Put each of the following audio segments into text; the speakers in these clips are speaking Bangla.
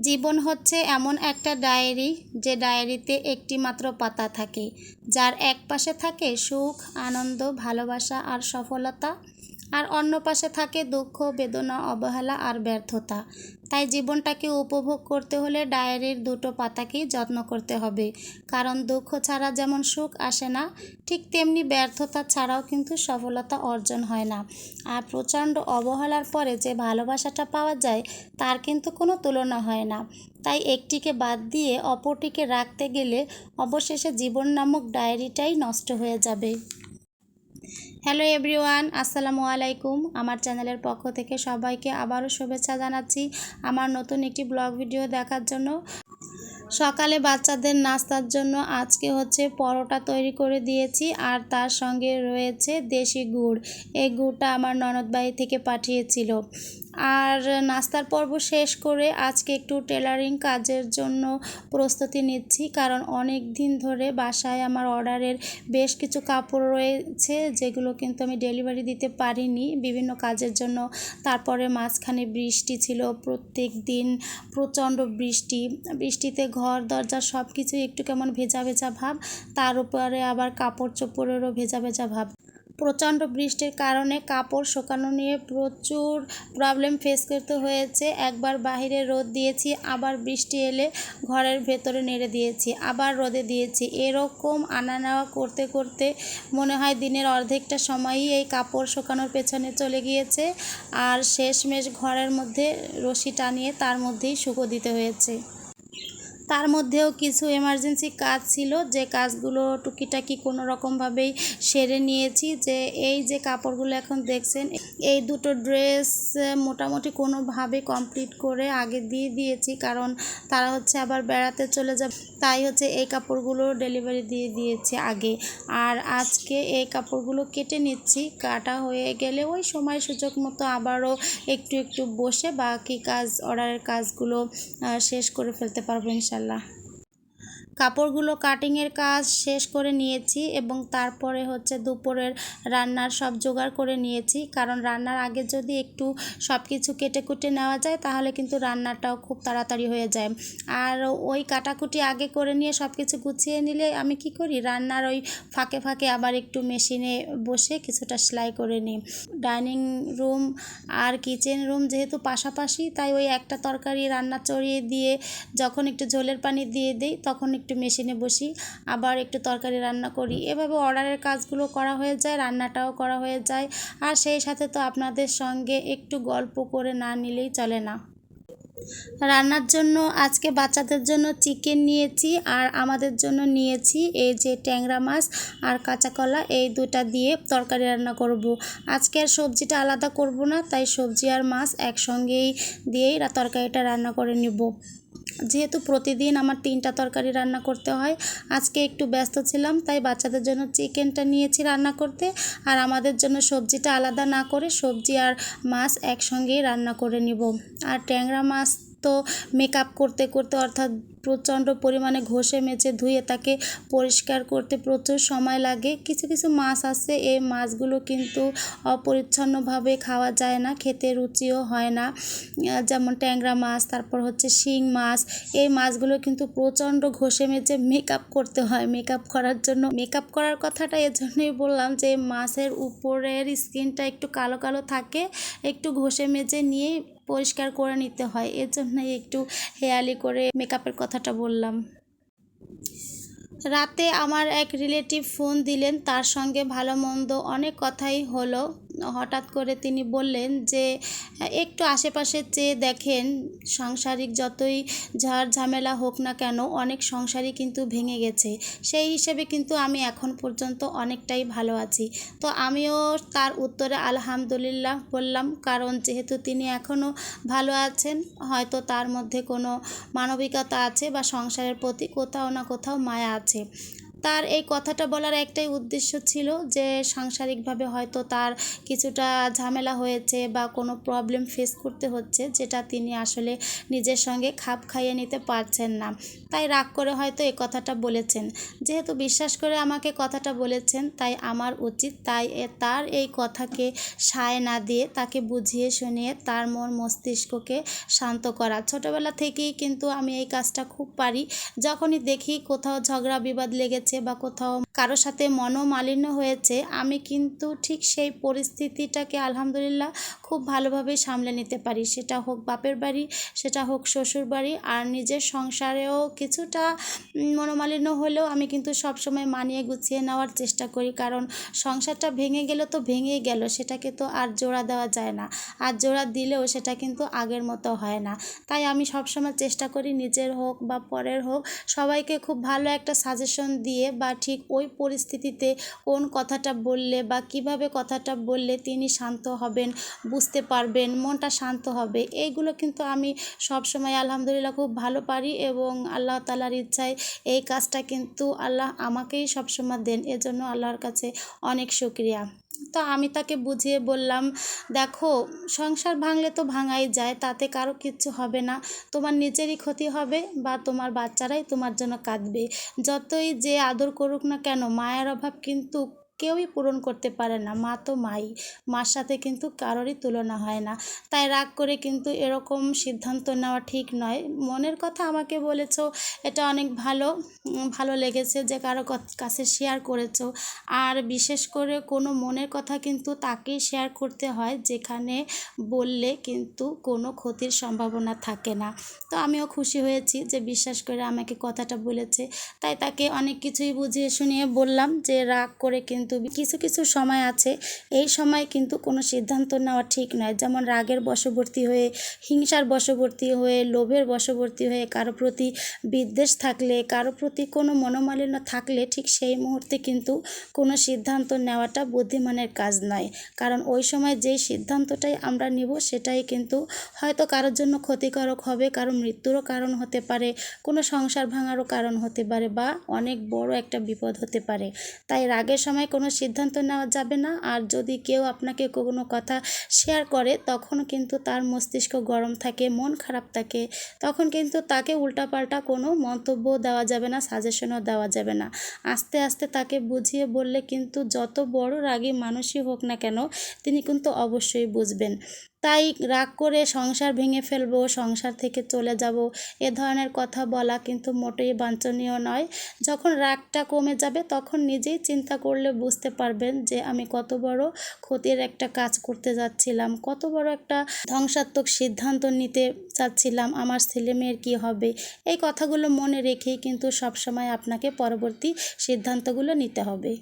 জীবন হচ্ছে এমন একটা ডায়েরি যে ডায়েরিতে একটি মাত্র পাতা থাকে, যার এক পাশে থাকে সুখ, আনন্দ, ভালোবাসা আর সফলতা, আর অন্য পাশে থাকে দুঃখ, বেদনা, অবহেলা আর ব্যর্থতা। তাই জীবনটাকে উপভোগ করতে হলে ডায়েরির দুটো পাতাকেই যত্ন করতে হবে। কারণ দুঃখ ছাড়া যেমন সুখ আসে না, ঠিক তেমনি ব্যর্থতা ছাড়াও কিন্তু সফলতা অর্জন হয় না। আর প্রচণ্ড অবহেলার পরে যে ভালোবাসাটা পাওয়া যায়, তার কিন্তু কোনো তুলনা হয় না। তাই একটিকে বাদ দিয়ে অপরটিকে রাখতে গেলে অবশেষে জীবন নামক ডায়েরিটাই নষ্ট হয়ে যাবে। হ্যালো এভরিওয়ান আসসালামু আলাইকুম। আমার চ্যানেলের পক্ষ থেকে সবাইকে আবারও শুভেচ্ছা জানাচ্ছি আমার নতুন একটি ব্লগ ভিডিও দেখার জন্য। সকালে বাচ্চাদের নাস্তার জন্য আজকে হচ্ছে পরোটা তৈরি করে দিয়েছি আর তার সঙ্গে রয়েছে দেশি গুড়। এই গুড়টা আমার ননদ বাড়ি থেকে পাঠিয়েছিল। আর নাস্তার পর্ব শেষ করে আজকে একটু টেলারিং কাজের জন্য প্রস্তুতি নিচ্ছি, কারণ অনেক দিন ধরে বাসায় আমার অর্ডারের বেশ কিছু কাপড় রয়েছে, যেগুলো কিন্তু আমি ডেলিভারি দিতে পারিনি। বিভিন্ন কাজের জন্য তারপরে মাঝখানে বৃষ্টি ছিল, প্রত্যেক দিন প্রচণ্ড বৃষ্টি। বৃষ্টিতে ঘর, দরজা সব কিছুই একটু কেমন ভেজা ভেজা ভাব, তার উপরে আবার কাপড় চোপড়েরও ভেজা ভেজা ভাব। প্রচণ্ড বৃষ্টির কারণে কাপড় শুকানো নিয়ে প্রচুর প্রবলেম ফেস করতে হয়েছে। একবার বাইরে রোদ দিয়েছি, আবার বৃষ্টি এলে ঘরের ভেতরে নেড়ে দিয়েছি, আবার রোদে দিয়েছি। এরকম আনা নেওয়া করতে করতে মনে হয় দিনের অর্ধেকটা সময়ই এই কাপড় শুকানোর পেছনে চলে গিয়েছে। আর শেষমেশ ঘরের মধ্যে রশি টানিয়ে তার মধ্যেই শুকো দিতে হয়েছে। তার মধ্যেও কিছু এমার্জেন্সি কাজ ছিল, যে কাজগুলো টুকিটাকি কোনো রকমভাবেই সেরে নিয়েছি, যে এই যে কাপড়গুলো এখন দেখছেন, এই দুটো ড্রেস মোটামুটি কোনোভাবে কমপ্লিট করে আগে দিয়ে দিয়েছি, কারণ তারা হচ্ছে আবার বেড়াতে চলে যাবে, তাই হচ্ছে এই কাপড়গুলো ডেলিভারি দিয়ে দিয়েছি আগে। আর আজকে এই কাপড়গুলো কেটে নিচ্ছি, কাটা হয়ে গেলে ওই সময় সুযোগ মতো আবারও একটু একটু বসে বাকি কাজ অর্ডারের কাজগুলো শেষ করে ফেলতে পারব ইনশাল্লাহ। ইনশাল্লাহ কাপড়গুলো কাটিংয়ের কাজ শেষ করে নিয়েছি এবং তারপরে হচ্ছে দুপুরের রান্নার সব জোগাড় করে নিয়েছি। কারণ রান্নার আগে যদি একটু সব কিছু কেটে কুটে নেওয়া যায়, তাহলে কিন্তু রান্নাটাও খুব তাড়াতাড়ি হয়ে যায়। আর ওই কাটাকুটি আগে করে নিয়ে সব কিছু গুছিয়ে নিলে আমি কি করি? রান্নার ওই ফাঁকে ফাঁকে আবার একটু মেশিনে বসে কিছুটা সেলাই করে নিই। ডাইনিং রুম আর কিচেন রুম যেহেতু পাশাপাশি, তাই ওই একটা তরকারি রান্না চড়িয়ে দিয়ে যখন একটু ঝোলের পানি দিয়ে দিই, তখন একটু একটু মেশিনে বসি, আবার একটু তরকারি রান্না করি। এভাবে অর্ডারের কাজগুলো করা হয়ে যায়, রান্নাটাও করা হয়ে যায়। আর সেই সাথে তো আপনাদের সঙ্গে একটু গল্প করে না নিলেই চলে না। রান্নার জন্য আজকে বাচ্চাদের জন্য চিকেন নিয়েছি, আর আমাদের জন্য নিয়েছি এই যে ট্যাংরা মাছ আর কাঁচা কলা, এই দুটা দিয়ে তরকারি রান্না করব। আজকে আর সবজিটা আলাদা করব না, তাই সবজি আর মাছ একসঙ্গেই দিয়েই তরকারিটা রান্না করে নেব। যেহেতু প্রতিদিন আমার তিনটা তরকারি রান্না করতে হয়, আজকে একটু ব্যস্ত ছিলাম, তাই বাচ্চাদের জন্য চিকেনটা নিয়েছি রান্না করতে। আর আমাদের জন্য সবজিটা আলাদা না করে সবজি আর মাছ একসঙ্গেই রান্না করে নিব। আর ট্যাংরা মাছ তো মেকআপ করতে করতে অর্থাৎ প্রচণ্ড পরিমাণে ঘষে মেজে ধুয়ে তাকে পরিষ্কার করতে প্রচুর সময় লাগে। কিছু কিছু মাছ আছে, এই মাছগুলো কিন্তু অপরিচ্ছন্নভাবে খাওয়া যায় না, খেতে রুচিও হয় না। যেমন ট্যাংরা মাছ, তারপর হচ্ছে শিং মাছ, এই মাছগুলো কিন্তু প্রচণ্ড ঘষে মেজে মেকআপ করতে হয়। মেকআপ করার জন্য মেকআপ করার কথাটা এজন্যই বললাম যে, মাছের উপরের স্কিনটা একটু কালো কালো থাকে, একটু ঘষে মেজে নিয়ে পরিষ্কার করে নিতে হয়। এর জন্যই একটু হেয়ালি করে মেকআপের কথাটা বললাম। রাতে আমার এক রিলেটিভ ফোন দিলেন। তার সঙ্গে ভালো মন্দ অনেক কথাই হলো। হঠাৎ করে তিনি বললেন যে, একটু আশেপাশে চেয়ে দেখেন, সাংসারিক যতই ঝাড় ঝামেলা হোক না কেন, অনেক সংসারই কিন্তু ভেঙে গেছে। সেই হিসেবে কিন্তু আমি এখন পর্যন্ত অনেকটাই ভালো আছি। তো আমিও তার উত্তরে আলহামদুলিল্লাহ বললাম, কারণ যেহেতু তিনি এখনও ভালো আছেন, হয়তো তার মধ্যে কোনো মানবিকতা আছে বা সংসারের প্রতি কোথাও না কোথাও মায়া আছে। তার এই কথাটা বলার একটাই উদ্দেশ্য ছিল যে সাংসারিকভাবে হয়তো তার কিছুটা ঝামেলা হয়েছে বা কোনো প্রবলেম ফেস করতে হচ্ছে, যেটা তিনি আসলে নিজের সঙ্গে খাপ খাইয়ে নিতে পারছেন না। তাই রাগ করে হয়তো এই কথাটা বলেছেন। যেহেতু বিশ্বাস করে আমাকে কথাটা বলেছেন, তাই আমার উচিত তাই তার এই কথাকে সায় না দিয়ে তাকে বুঝিয়ে শুনিয়ে তার মন মস্তিষ্ককে শান্ত করা। ছোটবেলা থেকেই কিন্তু আমি এই কাজটা খুব পারি। যখনই দেখি কোথাও ঝগড়া বিবাদ লেগেছে বা কোথাও কারও সাথে মনোমালিন্য হয়েছে আমি কিন্তু ঠিক সেই পরিস্থিতিটাকে আলহামদুলিল্লাহ খুব ভালোভাবে সামলে নিতে পারি। সেটা হোক বাপের বাড়ি, সেটা হোক শ্বশুর বাড়ি, আর নিজের সংসারেও কিছুটা মনোমালিন্য হলেও আমি কিন্তু সবসময় মানিয়ে গুছিয়ে নেওয়ার চেষ্টা করি। কারণ সংসারটা ভেঙে গেলে তো ভেঙেই গেল, সেটাকে তো আর জোড়া দেওয়া যায় না। আর জোড়া দিলেও সেটা কিন্তু আগের মতো হয় না। তাই আমি সবসময় চেষ্টা করি নিজের হোক বা পরের হোক, সবাইকে খুব ভালো একটা সাজেশন দিয়ে বা ঠিক ওই পরিস্থিতিতে কোন কথাটা বললে বা কীভাবে কথাটা বললে তিনি শান্ত হবেন বুঝতে পারবেন, মনটা শান্ত হবে। এইগুলো কিন্তু আমি সবসময় আলহামদুলিল্লাহ খুব ভালো পারি এবং আল্লাহ তালার ইচ্ছায় এই কাজটা কিন্তু আল্লাহ আমাকেই সবসময় দেন। এজন্য আল্লাহর কাছে অনেক শুক্রিয়া। তো আমি তাকে বুঝিয়ে বললাম, দেখো, সংসার ভাঙলে তো ভাঙাই যায়, তাতে কারও কিচ্ছু হবে না। তোমার নিজেরই ক্ষতি হবে বা তোমার বাচ্চারাই তোমার জন্য কাঁদবে। যতই যে আদর করুক না কেন, মায়ের অভাব কিন্তু কেউই পূরণ করতে পারে না। মা তো মাই, মার সাথে কিন্তু কারোরই তুলনা হয় না। তাই রাগ করে কিন্তু এরকম সিদ্ধান্ত নেওয়া ঠিক নয়। মনের কথা আমাকে বলেছ, এটা অনেক ভালো ভালো লেগেছে যে কারও কাছে শেয়ার করেছ। আর বিশেষ করে কোনো মনের কথা কিন্তু তাকেই শেয়ার করতে হয়, যেখানে বললে কিন্তু কোনো ক্ষতির সম্ভাবনা থাকে না। তো আমিও খুশি হয়েছি যে বিশ্বাস করে আমাকে কথাটা বলেছে। তাই তাকে অনেক কিছুই বুঝিয়ে শুনিয়ে বললাম যে রাগ করে কিন্তু কিছু কিছু সময় আছে। এই সময় কিন্তু কোনো সিদ্ধান্ত নেওয়া ঠিক নয়। যেমন রাগের বশবর্তী হয়ে, হিংসার বশবর্তী হয়ে, লোভের বশবর্তী হয়ে কারও প্রতি বিদ্বেষ থাকলে, কারও প্রতি কোনো মনোমালিন্য থাকলে ঠিক সেই মুহূর্তে কিন্তু কোনো সিদ্ধান্ত নেওয়াটা বুদ্ধিমানের কাজ নয়। কারণ ওই সময় যেই সিদ্ধান্তটাই আমরা নিব সেটাই কিন্তু হয়তো কারোর জন্য ক্ষতিকারক হবে, কারও মৃত্যুরও কারণ হতে পারে, কোনো সংসার ভাঙারও কারণ হতে পারে বা অনেক বড় একটা বিপদ হতে পারে। তাই রাগের সময় সিদ্ধান্ত নেওয়া যাবে না। আর যদি কেউ আপনাকে কোনো কথা শেয়ার করে তখন কিন্তু তার মস্তিষ্ক গরম থাকে, মন খারাপ থাকে। তখন কিন্তু তাকে উল্টাপাল্টা কোনো মন্তব্য দেওয়া যাবে না সাজেশনও দেওয়া যাবে না। আস্তে আস্তে তাকে বুঝিয়ে বললে কিন্তু যত বড় রাগী মানুষই হোক না কেন, তিনি কিন্তু অবশ্যই বুঝবেন। তাই রাগ করে সংসার ভেঙে ফেলব, সংসার থেকে চলে যাব। এ ধরনের কথা বলা কিন্তু মোটেই বাঞ্ছনীয় নয়। যখন রাগটা কমে যাবে, তখন নিজেই চিন্তা করলে বুঝতে পারবেন যে আমি কত বড় ক্ষতির একটা কাজ করতে যাচ্ছিলাম, কত বড় একটা ধ্বংসাত্মক সিদ্ধান্ত নিতে চাচ্ছিলাম, আমার ছেলে মেয়ের কী হবে? এই কথাগুলো মনে রেখেই কিন্তু সবসময় আপনাকে পরবর্তী সিদ্ধান্তগুলো নিতে হবে।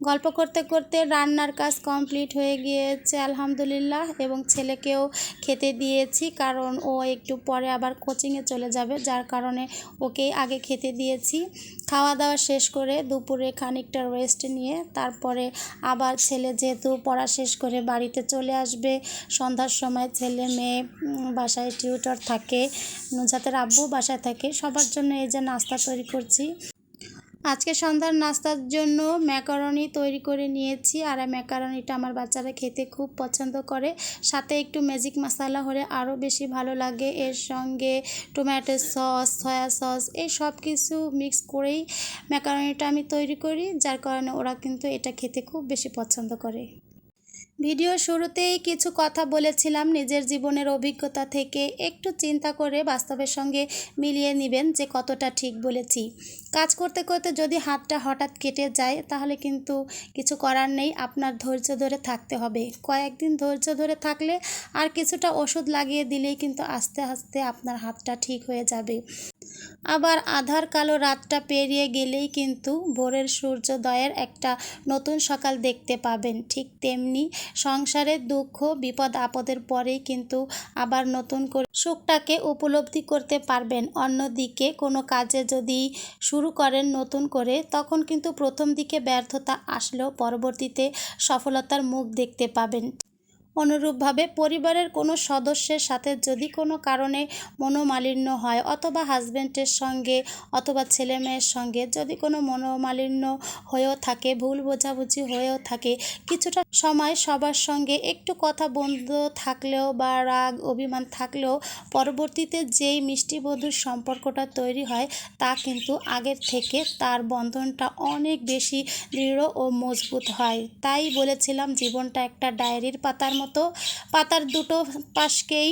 গল্প করতে করতে রান্নার কাজ কমপ্লিট হয়ে গিয়েছে, আলহামদুলিল্লাহ। এবং ছেলেকেও খেতে দিয়েছি, কারণ ও একটু পরে আবার কোচিংয়ে চলে যাবে, যার কারণে ওকেই আগে খেতে দিয়েছি। খাওয়া দাওয়া শেষ করে দুপুরে খানিকটা রেস্ট নিয়ে তারপরে আবার ছেলে যেহেতু পড়া শেষ করে বাড়িতে চলে আসবে, সন্ধ্যার সময় ছেলে মেয়ে বাসায় টিউটর থাকে, নুজাতের আব্বু বাসায় থাকে, সবার জন্য এই যে নাস্তা তৈরি করছি। আজকে সন্ধ্যার নাস্তার জন্য ম্যাকারনি তৈরি করে নিয়েছি আর ম্যাকারনিটা আমার বাচ্চারা খেতে খুব পছন্দ করে। সাথে একটু ম্যাজিক মশলা হলে আরও বেশি ভালো লাগে। এর সঙ্গে টমেটো সস সয়া সস এই সব কিছু মিক্স করেই ম্যাকারনিটা আমি তৈরি করি, যার কারণে ওরা কিন্তু এটা খেতে খুব বেশি পছন্দ করে। ভিডিও শুরুতেই কিছু কথা বলেছিলাম নিজের জীবনের অভিজ্ঞতা থেকে। একটু চিন্তা করে বাস্তবের সঙ্গে মিলিয়ে নেবেন যে কতটা ঠিক বলেছি। কাজ করতে করতে যদি হাতটা হঠাৎ কেটে যায়, তাহলে কিন্তু কিছু করার নেই। আপনার ধৈর্য ধরে থাকতে হবে। কয়েকদিন ধৈর্য ধরে থাকলে আর কিছুটা ওষুধ লাগিয়ে দিলেই কিন্তু আস্তে আস্তে আপনার হাতটা ঠিক হয়ে যাবে। আবার আধার কালো রাতটা পেরিয়ে গেলেই কিন্তু ভোরের সূর্যোদয়ের একটা নতুন সকাল দেখতে পাবেন। ঠিক তেমনি সংসারের দুঃখ, বিপদ, আপদের পরেই কিন্তু আবার নতুন করে সুখটাকে উপলব্ধি করতে পারবেন। অন্যদিকে কোনো কাজে যদি শুরু করেন নতুন করে, তখন কিন্তু প্রথম দিকে ব্যর্থতা আসলেও পরবর্তীতে সফলতার মুখ দেখতে পাবেন। অনুরূপভাবে পরিবারের কোনো সদস্যের সাথে যদি কোনো কারণে মনোমালিন্য হয় অথবা হাজব্যান্ডের সঙ্গে অথবা ছেলে মেয়ের সঙ্গে যদি কোনো মনোমালিন্য হয়েও থাকে, ভুল বোঝাবুঝি হয়েও থাকে, কিছুটা সময় সবার সঙ্গে একটু কথা বন্ধ থাকলেও বা রাগ, অভিমান থাকলেও পরবর্তীতে যেই মিষ্টি বধুর সম্পর্কটা তৈরি হয় তা কিন্তু আগের থেকে তার বন্ধনটা অনেক বেশি দৃঢ় ও মজবুত হয়। তাই বলেছিলাম, জীবনটা একটা ডায়েরির পাতার মতো পাতার দুটো পাশকেই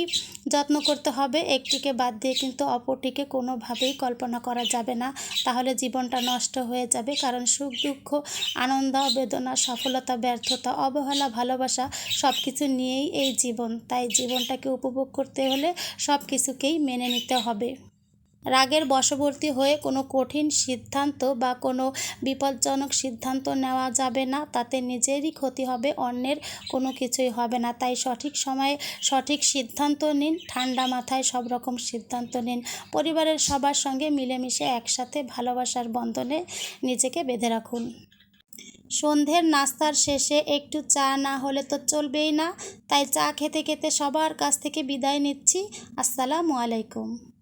যত্ন করতে হবে, একটিকে বাদ দিয়ে কিন্তু অপরটিকে কোনোভাবেই কল্পনা করা যাবে না। তাহলে জীবনটা নষ্ট হয়ে যাবে, কারণ সুখ, দুঃখ, আনন্দ, বেদনা, সফলতা, ব্যর্থতা, অবহেলা, ভালোবাসা সব কিছু নিয়েই এই জীবন। তাই জীবনটাকে উপভোগ করতে হলে সব কিছুকেই মেনে নিতে হবে। রাগের বশবর্তী হয়ে কোনো কঠিন সিদ্ধান্ত বা কোনো বিপজ্জনক সিদ্ধান্ত নেওয়া যাবে না। তাতে নিজেরই ক্ষতি হবে, অন্যের কোনো কিছুই হবে না। তাই সঠিক সময়ে সঠিক সিদ্ধান্ত নিন, ঠান্ডা মাথায় সব রকম সিদ্ধান্ত নিন। পরিবারের সবার সঙ্গে মিলেমিশে একসাথে ভালোবাসার বন্ধনে নিজেকে বেঁধে রাখুন। সন্ধ্যের নাস্তার শেষে একটু চা না হলে তো চলবেই না। তাই চা খেতে খেতে সবার কাছ থেকে বিদায় নিচ্ছি। আসসালামু আলাইকুম।